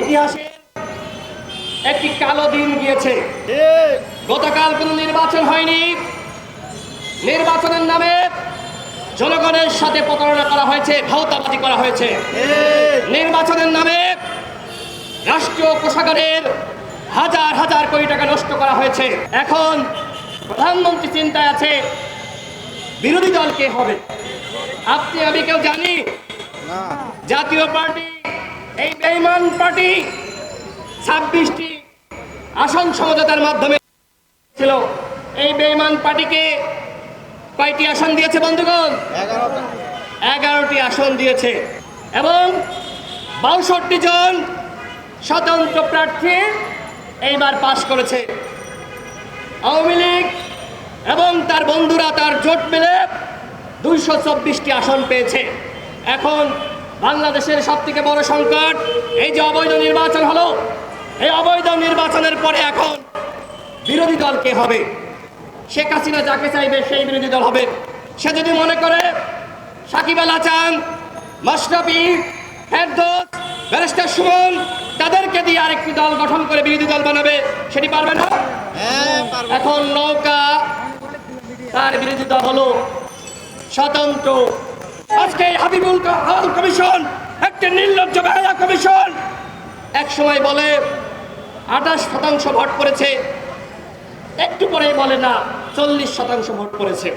ইতিহাসে একটি কালো দিন গিয়েছে। গতকাল কোনো নির্বাচন হয়নি। নির্বাচনের নামে জনগণের সাথে প্রতারণা করা হয়েছে ভাওতাবাজি করা হয়েছে। নির্বাচনের নামে রাষ্ট্রীয় কোষাগারের হাজার হাজার কোটি টাকা নষ্ট করা হয়েছে। এখন প্রধানমন্ত্রী চিন্তায় আছে বিরোধী দল কে হবে? আপনি আমি কেউ জানি? জাতীয় পার্টি এই বেইমান পার্টি ছাব্বিশটি আসন সমঝোতার মাধ্যমে ছিল। এই বেইমান পার্টিকে কয়টি আসন দিয়েছে বন্ধুগণ? এগারোটি আসন দিয়েছে। এবং বাষট্টি জন স্বতন্ত্র প্রার্থী এইবার পাশ করেছে। আওয়ামী লীগ এবং তার বন্ধুরা তার জোট মিলে দুইশো চব্বিশটি আসন পেয়েছে। এখন বাংলাদেশের সব থেকে বড় সংকট এই যে অবৈধ নির্বাচন হলো এই অবৈধ নির্বাচনের পরে এখন বিরোধী দল কে হবে? শেখ হাসিনা যাকে চাইবে সেই বিরোধী দল হবে। সে যদি মনে করে সাকিব আল হাসান মাশরাফি ফেরদৌস ব্যারিস্টার সুমন তাদেরকে দিয়ে আরেকটি দল গঠন করে বিরোধী দল বানাবে সেটি পারবে না? এখন নৌকা তার বিরোধী দল হলো স্বতন্ত্র আজকে হাবিবুল আল কমিশন, একটি নির্লজ্জ বেহায়া কমিশন, এক সময় বলে, আঠাশ শতাংশ ভোট করেছে একটু পরে বলে না, চল্লিশ শতাংশ ভোট করেছে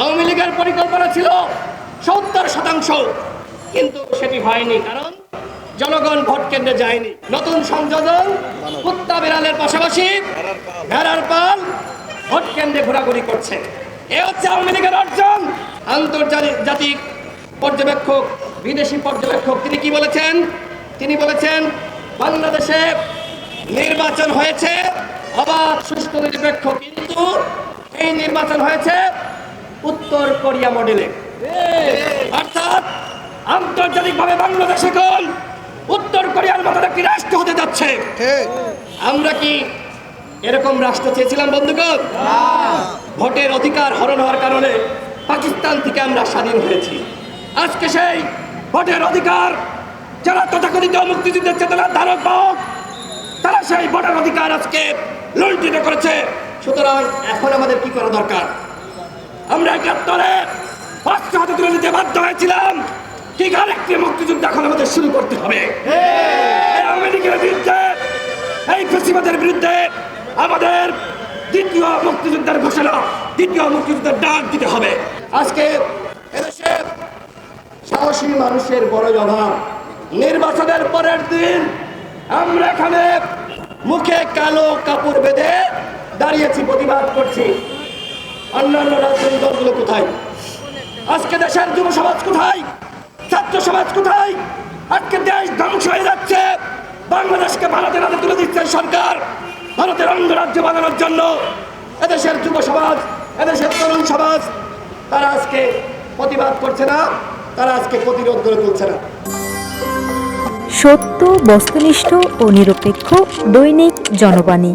আওয়ামী লীগের পরিকল্পনা ছিল সত্তর শতাংশ। কিন্তু সেটি হয়নি, কারণ জনগণ ভোট কেন্দ্রে যায়নি। নতুন সংযোজন, কুত্তা বিড়ালের পাশাপাশি ভেড়ার পাল ভোট কেন্দ্রে ঘোরাঘুরি করছে। এ হচ্ছে আওয়ামী লীগের অর্জন। আন্তর্জাতিক পর্যবেক্ষক বিদেশি পর্যবেক্ষক তিনি কি বলেছেন? তিনি বলেছেন বাংলাদেশে নির্বাচন হয়েছে অবাধ সুষ্ঠু নিরপেক্ষ কিন্তু এই নির্বাচন হয়েছে উত্তর কোরিয়া মডেলে। অর্থাৎ আন্তর্জাতিকভাবে বাংলাদেশ এখন উত্তর কোরিয়ার মতো একটি রাষ্ট্র হতে যাচ্ছে। আমরা কি এরকম রাষ্ট্র চেয়েছিলাম বন্ধুগণ। ভোটের অধিকার হরণ হওয়ার কারণে পাকিস্তান থেকে আমরা স্বাধীন হয়েছি। আজকে সেই ভোটের অধিকার যারা তথাকথিত মুক্তিযুদ্ধের চেতনার ধারক বাহক তারা সেই ভোটের অধিকার আজকে লুণ্ঠিত করেছে। সুতরাং এখন আমাদের কি করা দরকার? আমরা একাত্তরে অস্ত্র হাতে তুলে নিতে বাধ্য হয়েছিলাম। ঠিক আরেকটি মুক্তিযুদ্ধ এখন আমাদের শুরু করতে হবে। এই আওয়ামী বিরুদ্ধে এই ফেসিবাদের বিরুদ্ধে আমাদের দ্বিতীয় মুক্তিযুদ্ধের ঘোষণা, দ্বিতীয় মুক্তিযুদ্ধের ডাক দিতে হবে। আজকে এদেশে সাহসী মানুষের বড় অভাব নির্বাচনের পরের দিন আমরা এখানে মুখে কালো কাপড় বেঁধে দাঁড়িয়েছি, প্রতিবাদ করছি। অন্যান্য রাজনৈতিক দলগুলো কোথায়? আজকে দেশের যুব সমাজ কোথায়? ছাত্র সমাজ কোথায়? আজকে দেশ ধ্বংস হয়ে যাচ্ছে। বাংলাদেশকে ভারতের হাতে তুলে দিচ্ছে সরকার। ভারতের অঙ্গরাজ্য বানানোর জন্য এদেশের যুব সমাজ, এদেশের তরুণ সমাজ, তারা আজকে প্রতিবাদ করছে না, তারা আজকে প্রতিরোধ করে তুলছে না। সত্য, বস্তুনিষ্ঠ ও নিরপেক্ষ দৈনিক জনবাণী।